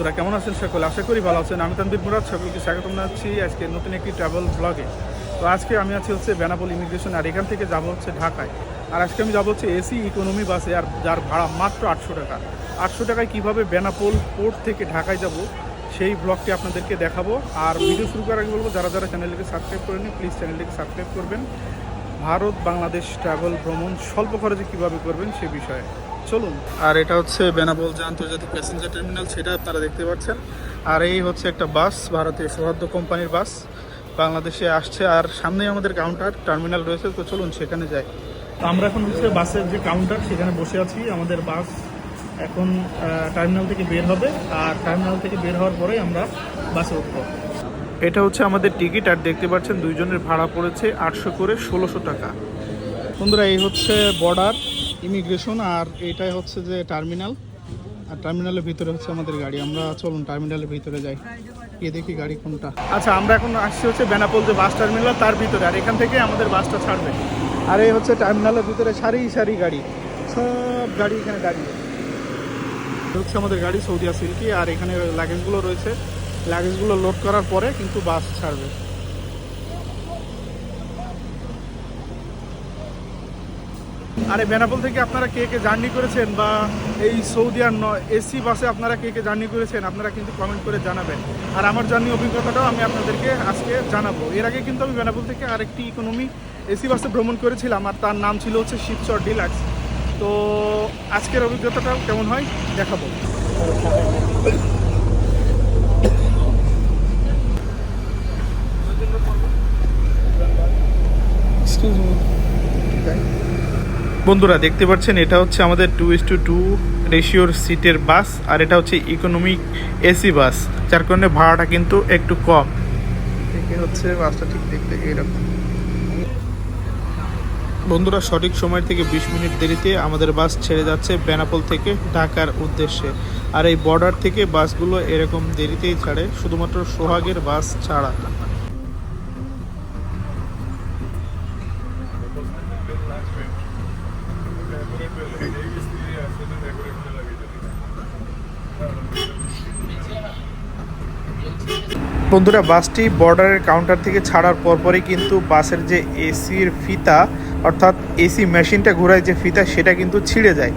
বন্ধুরা, কেমন আছেন সকলে? আশা করি ভালো আছেন। আমি তানবির মুরাদ, সকলকে স্বাগতম জানাচ্ছি আজকে নতুন একটি ট্রাভেল ব্লগে তো আজকে আমি আছি হচ্ছে বেনাপোল ইমিগ্রেশন আর এখান থেকে যাব হচ্ছে ঢাকায়। আর আজকে আমি যাব হচ্ছে এসি ইকোনমি বাসে আর যার ভাড়া মাত্র আটশো টাকা। আটশো টাকায় কীভাবে বেনাপোল পোর্ট থেকে ঢাকায় যাব, সেই ব্লগটি আপনাদেরকে দেখাবো। আর ভিডিও শুরু করার আগে বলব, যারা যারা চ্যানেলটিকে সাবস্ক্রাইব করেনি প্লিজ চ্যানেলটিকে সাবস্ক্রাইব করবেন। ভারত বাংলাদেশ ট্রাভেল ভ্রমণ স্বল্প খরচে কীভাবে করবেন, সে বিষয়ে। চলুন। আর এটা হচ্ছে বেনাপোল যে আন্তর্জাতিক প্যাসেঞ্জার টার্মিনাল সেটা আপনারা দেখতে পাচ্ছেন। আর এই হচ্ছে একটা বাস ভারতীয় সৌহার্দ্য কোম্পানির বাস। বাংলাদেশে আসছে, আর সামনেই আমাদের কাউন্টার টার্মিনাল রয়েছে। তো চলুন সেখানে যাই। তো আমরা এখন হচ্ছে বাসের যে কাউন্টার সেখানে বসে আছি। আমাদের বাস এখন টার্মিনাল থেকে বের হবে। আর টার্মিনাল থেকে বের হওয়ার পরেই আমরা বাসে উঠবো। এটা হচ্ছে আমাদের টিকিট আর দেখতে পাচ্ছেন দুইজনের ভাড়া পড়েছে আটশো করে ষোলোশো টাকা। বন্ধুরা, এই হচ্ছে বর্ডার ইমিগ্রেশন আর এটাই হচ্ছে যে টার্মিনাল। আর টার্মিনালের ভিতরে হচ্ছে আমাদের গাড়ি। আমরা চলুন টার্মিনালের ভিতরে যাই। গিয়ে দেখি গাড়ি কোনটা। আচ্ছা আমরা এখন আসছি হচ্ছে বেনাপোল যে বাস টার্মিনাল, তার ভিতরে। আর এখান থেকে আমাদের বাসটা ছাড়বে। আর এই হচ্ছে টার্মিনালের ভিতরে সারি সারি গাড়ি। সব গাড়ি এখানে দাঁড়িয়ে হচ্ছে আমাদের গাড়ি সৌদিয়া সিল্কি। আর এখানে লাগেজগুলো রয়েছে। লাগেজগুলো লোড করার পরে কিন্তু বাস ছাড়বে। আরে বেনাপোল থেকে আপনারা কে কে জার্নি করেছেন বা এই সৌদি আর এসি বাসে আপনারা কে কে জার্নি করেছেন, আপনারা কিন্তু কমেন্ট করে জানাবেন। আর আমার জার্নি অভিজ্ঞতাটাও আমি আপনাদেরকে আজকে জানাব। এর আগে কিন্তু আমি বেনাপোল থেকে আরেকটি ইকোনমি এসি বাসে ভ্রমণ করেছিলাম, আর তার নাম ছিল হচ্ছে শিবচর ডিলাক্স তো আজকের অভিজ্ঞতাটাও কেমন হয়, দেখাবো। বন্ধুরা দেখতে পাচ্ছেন, এটা হচ্ছে আমাদের টু ইস টু টু রেশিওর সিটের বাস আর এটা হচ্ছে ইকোনমিক এসি বাস যার কারণে ভাড়াটা কিন্তু একটু কম। হচ্ছে বাসটা ঠিক দেখতে এরকম। বন্ধুরা, সঠিক সময় থেকে বিশ মিনিট দেরিতে আমাদের বাস ছেড়ে যাচ্ছে বেনাপোল থেকে ঢাকার উদ্দেশ্যে। আর এই বর্ডার থেকে বাসগুলো এরকম দেরিতেই ছাড়ে, শুধুমাত্র সোহাগের বাস ছাড়া। বন্ধুরা, বাসটি বর্ডারের কাউন্টার থেকে ছাড়ার পরপরই কিন্তু বাসের যে এসির ফিতা, অর্থাৎ এসি মেশিনটা ঘোরায় যে ফিতা, সেটা কিন্তু ছিঁড়ে যায়।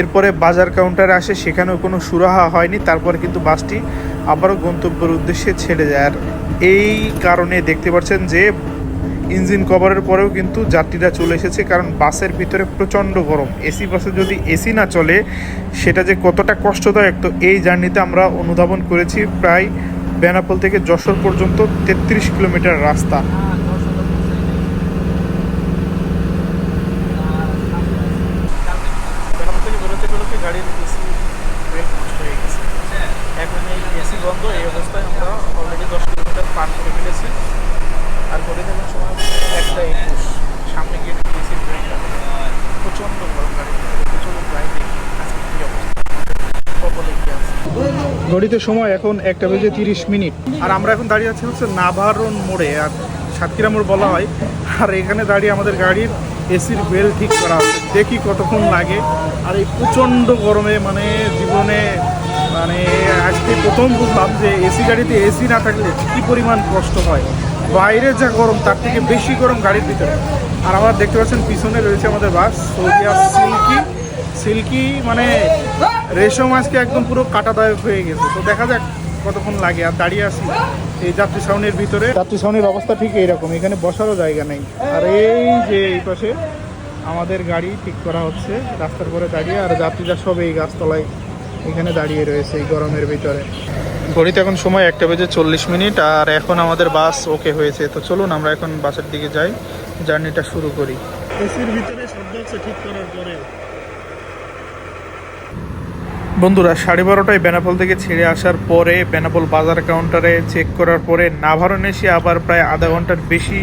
এরপরে বাজার কাউন্টারে আসে, সেখানেও কোনো সুরাহা হয়নি, তারপরে কিন্তু বাসটি আবারও গন্তব্যের উদ্দেশ্যে ছেড়ে যায়। আর এই কারণে দেখতে পাচ্ছেন যে, ইঞ্জিন কভারের পরেও কিন্তু যাত্রীরা চলে এসেছে, কারণ বাসের ভিতরে প্রচণ্ড গরম। এসি বাসে যদি এসি না চলে, সেটা যে কতটা কষ্টদায়ক, তো এই জার্নিতে আমরা অনুধাবন করেছি প্রায় বেনাপোল থেকে যশোর পর্যন্ত তেত্রিশ কিলোমিটার রাস্তা। এসি এখন এসি এই দশ কিলোমিটার পার করে আর সময় একটা সামনে গিয়ে ব্রেকটা প্রচণ্ড গরম গাড়ি প্রচণ্ড প্রায় দেখি আজকে কী অবস্থা কপালে কি আছে ঘড়িতে সময় এখন একটা বেজে তিরিশ মিনিট। আর আমরা এখন দাঁড়িয়ে আছি হচ্ছে নাভারন মোড়ে, আর সাতক্ষীরা মোড় বলা হয়। আর এখানে দাঁড়িয়ে আমাদের গাড়ির এসির বেল ঠিক করা হচ্ছে। দেখি কতক্ষণ লাগে। আর এই প্রচণ্ড গরমে মানে জীবনে মানে আজকে প্রথম বুঝলাম যে এসি গাড়িতে এসি না থাকলে কী পরিমাণ কষ্ট হয়। বাইরে যা গরম, তার থেকে বেশি গরম গাড়ির ভিতরে। আর আমরা দেখতে পাচ্ছেন, পিছনে রয়েছে আমাদের বাস। সৌদিয়া সিল্কি সিল্কি মানে রেশম আজকে একদম পুরো কাটাদায়ক হয়ে গেছে। তো দেখা যাক কতক্ষণ লাগে। আর দাঁড়িয়ে আছি এই যাত্রী ছাউনির ভিতরে। যাত্রী ছাউনির অবস্থা ঠিক এইরকম। এখানে বসারও জায়গা নেই। আর এই যে এই পাশে আমাদের গাড়ি ঠিক করা হচ্ছে। রাস্তার পরে দাঁড়িয়ে আর যাত্রীরা সব এই গাছতলায় এখানে দাঁড়িয়ে রয়েছে এই গরমের ভিতরে। ঘড়িতে এখন সময় একটা বেজে চল্লিশ মিনিট। আর এখন আমাদের বাস ওকে হয়েছে। তো চলুন আমরা এখন বাসের দিকে যাই। জার্নিটা শুরু করি। এসির ভিতরে শব্দ হচ্ছে ঠিক করার পরে বন্ধুরা, সাড়ে বারোটায় বেনাপোল থেকে ছেড়ে আসার পরে বেনাপোল বাজার কাউন্টারে চেক করার পরে নাভারণ এসে আবার প্রায় আধা ঘণ্টার বেশি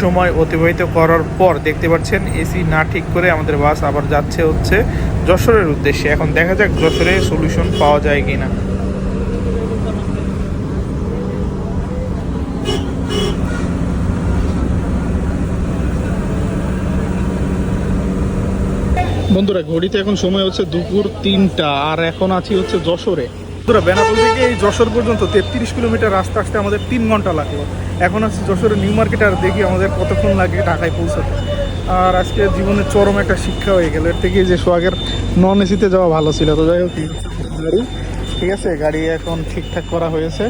সময় অতিবাহিত করার পর দেখতে পাচ্ছেন এসি না ঠিক করে আমাদের বাস আবার যাচ্ছে হচ্ছে যশোরের উদ্দেশ্যে। এখন দেখা যাক যশোরে সলিউশন পাওয়া যায় কিনা। বন্ধুরা, ঘড়িতে এখন সময় হচ্ছে দুপুর তিনটা, আর এখন আছি হচ্ছে যশোরে। বন্ধুরা, বেনাপোল থেকে এই যশোর পর্যন্ত তেত্রিশ কিলোমিটার রাস্তা আসতে আমাদের তিন ঘণ্টা লাগল। এখন আসছে যশোরের নিউ মার্কেট আর দেখি আমাদের কতক্ষণ লাগে ঢাকায় পৌঁছাতে। আর আজকে জীবনের চরম একটা শিক্ষা হয়ে গেল। এর থেকে যে সোয়াগের নন এসিতে যাওয়া ভালো ছিল। তো যাই হোক গাড়ি, ঠিক আছে? গাড়ি এখন ঠিকঠাক করা হয়েছে।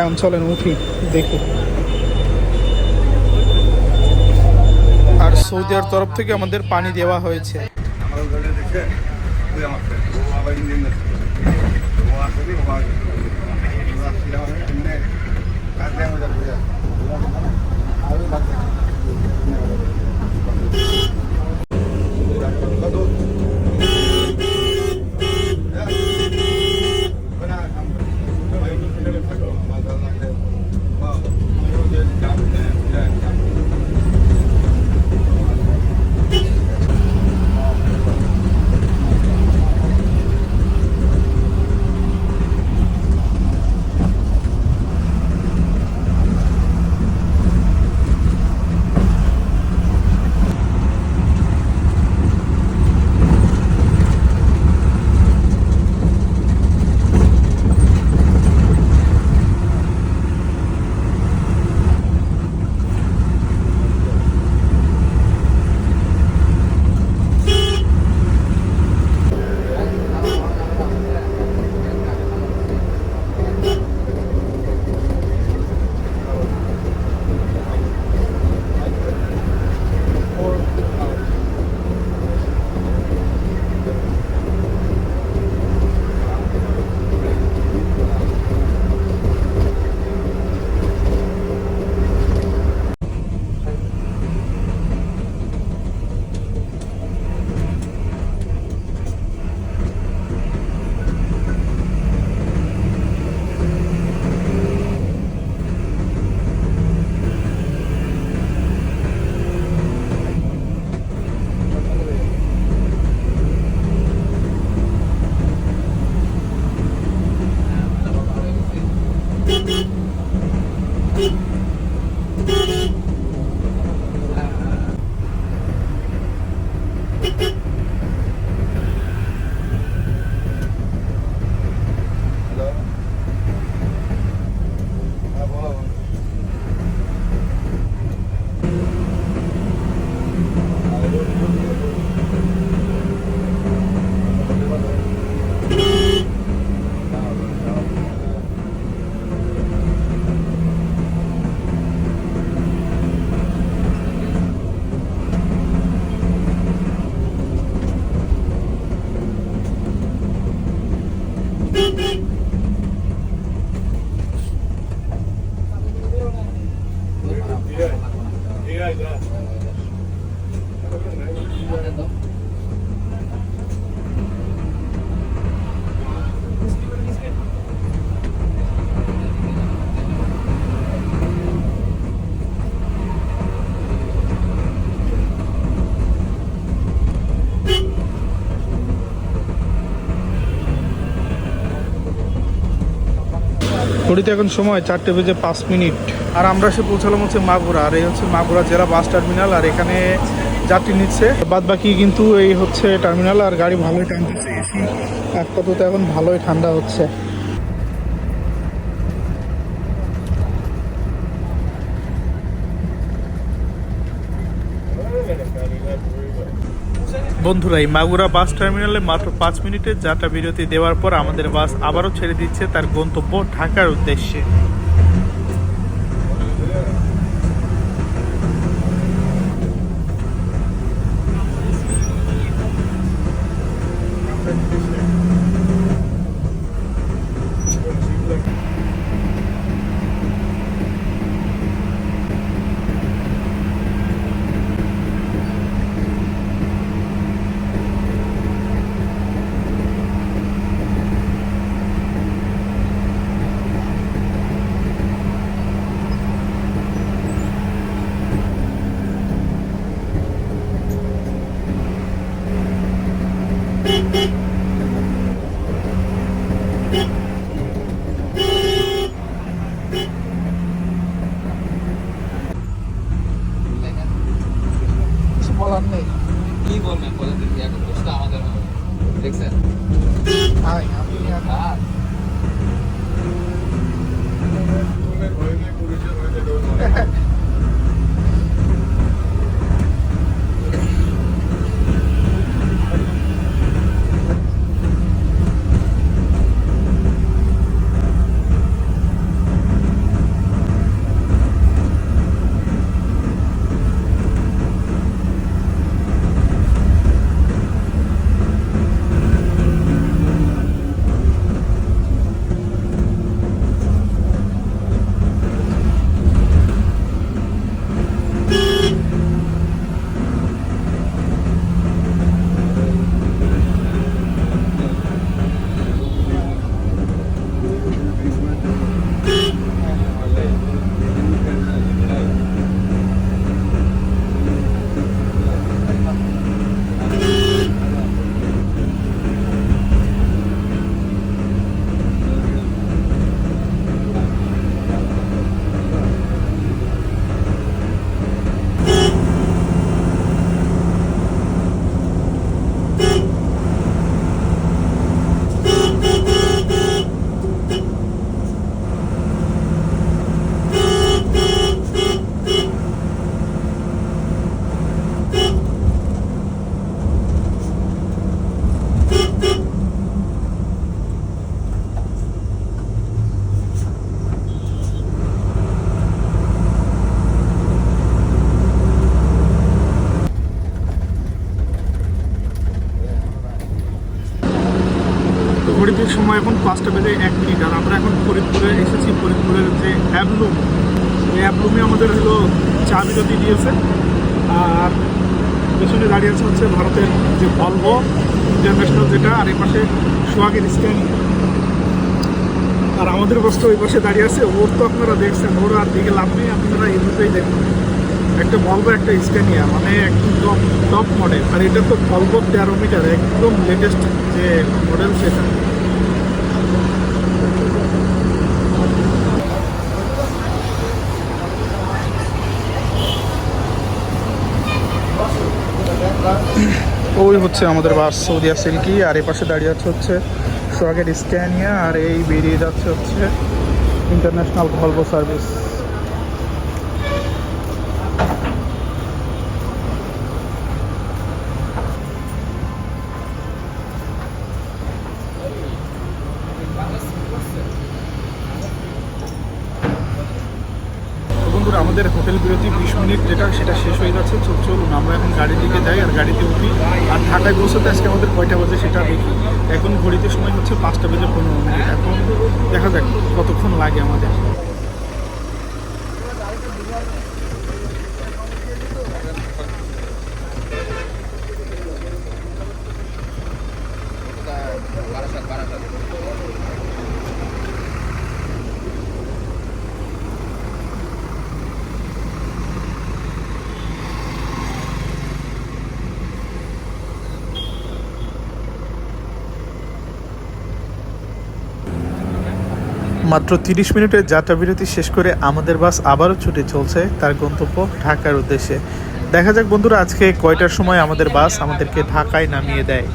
এখন চলেন উঠি, দেখি। আর সৌদিয়ার তরফ থেকে আমাদের পানি দেওয়া হয়েছে। আমার ঘড়িতে এখন সময় চারটে বেজে পাঁচ মিনিট। আর আমরা সে পৌঁছালাম হচ্ছে মাগুরা। আর এই হচ্ছে মাগুরা জেলা বাস টার্মিনাল, আর এখানে যাত্রী নিচ্ছে। বাদ বাকি কিন্তু এই হচ্ছে টার্মিনাল, আর গাড়ি ভালোই টানতেছে এসি আপাতত এখন ভালোই ঠান্ডা হচ্ছে। বন্ধুরা, এই মাগুরা বাস টার্মিনালে মাত্র পাঁচ মিনিটের যাত্রা বিরতি দেওয়ার পর আমাদের বাস আবারও ছেড়ে দিচ্ছে তার গন্তব্য ঢাকার উদ্দেশ্যে। হচ্ছে ভারতের যে ভলভো ইন্টারন্যাশনাল যেটা, আর এই পাশে সোহাগের স্ক্যানিং আর আমাদের বস্তু ওই পাশে দাঁড়িয়ে আছে। ওর তো আপনারা দেখছেন, ওর আর দিকে লাভ নেই, আপনারা এই দেখুন। একটা ভলভো একটা স্ক্যানিয়া মানে একদম টপ টপ মডেল আর এটা তো ভলভো তেরো মিটার একদম লেটেস্ট যে মডেল সেটা। ওই হচ্ছে আমাদের বাস সৌদিয়া সিল্কি, আর এই পাশে দাঁড়িয়ে আছে হচ্ছে সোয়াগেট স্ক্যানিয়া, আর এই বেরিয়ে যাচ্ছে হচ্ছে ইন্টারন্যাশনাল ভলভো সার্ভিস যেটা সেটা শেষ হয়ে গেছে। চোখ চলুন আমরা এখন গাড়ির দিকে যাই আর গাড়িতে উঠি। আর ঢাকায় পৌঁছতে আজকে আমাদের কয়টা বাজে সেটা দেখি। এখন ঘড়িতে সময় হচ্ছে পাঁচটা বেজে পনেরো মিনিট। এখন দেখা যাক কতক্ষণ লাগে আমাদের। মাত্র তিরিশ মিনিটের যাত্রা বিরতি শেষ করে আমাদের বাস আবারও ছুটে চলছে তার গন্তব্য ঢাকার উদ্দেশ্যে। দেখা যাক বন্ধুরা, আজকে কয়টার সময় আমাদের বাস আমাদেরকে ঢাকায় নামিয়ে দেয়।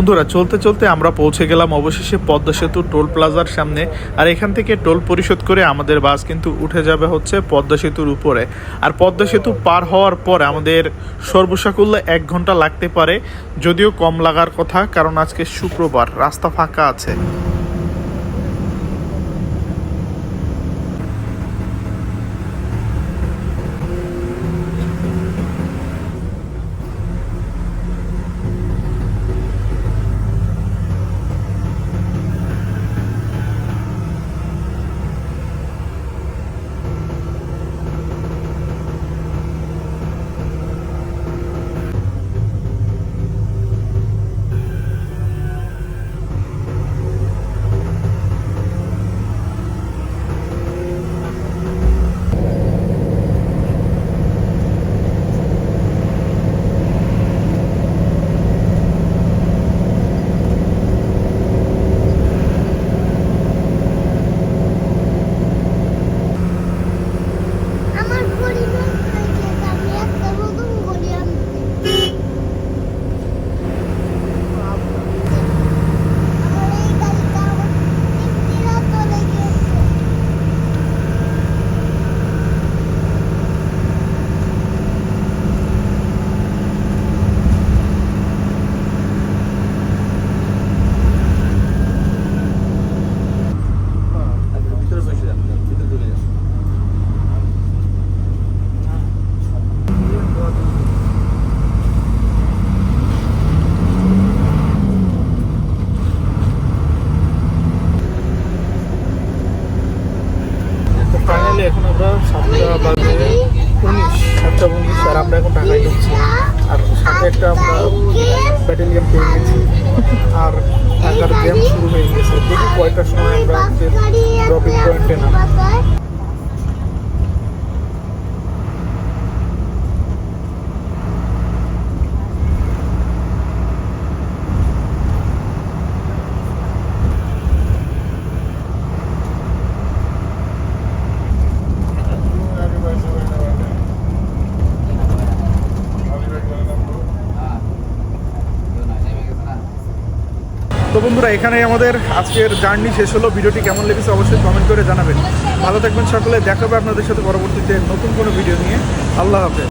বন্ধুরা, চলতে চলতে আমরা পৌঁছে গেলাম অবশেষে পদ্মা সেতু টোল প্লাজার সামনে। আর এখান থেকে টোল পরিশোধ করে আমাদের বাস কিন্তু উঠে যাবে হচ্ছে পদ্মা সেতুর উপরে। আর পদ্মা সেতু পার হওয়ার পর আমাদের সর্বসাকুল্য এক ঘণ্টা লাগতে পারে, যদিও কম লাগার কথা, কারণ আজকে শুক্রবার, রাস্তা ফাঁকা আছে। বন্ধুরা, এখানেই আমাদের আজকের জার্নি শেষ হলো। ভিডিওটি কেমন লেগেছে অবশ্যই কমেন্ট করে জানাবেন। ভালো থাকবেন সকলে। দেখাবে আপনাদের সাথে পরবর্তীতে নতুন কোনো ভিডিও নিয়ে। আল্লাহ হাফেজ।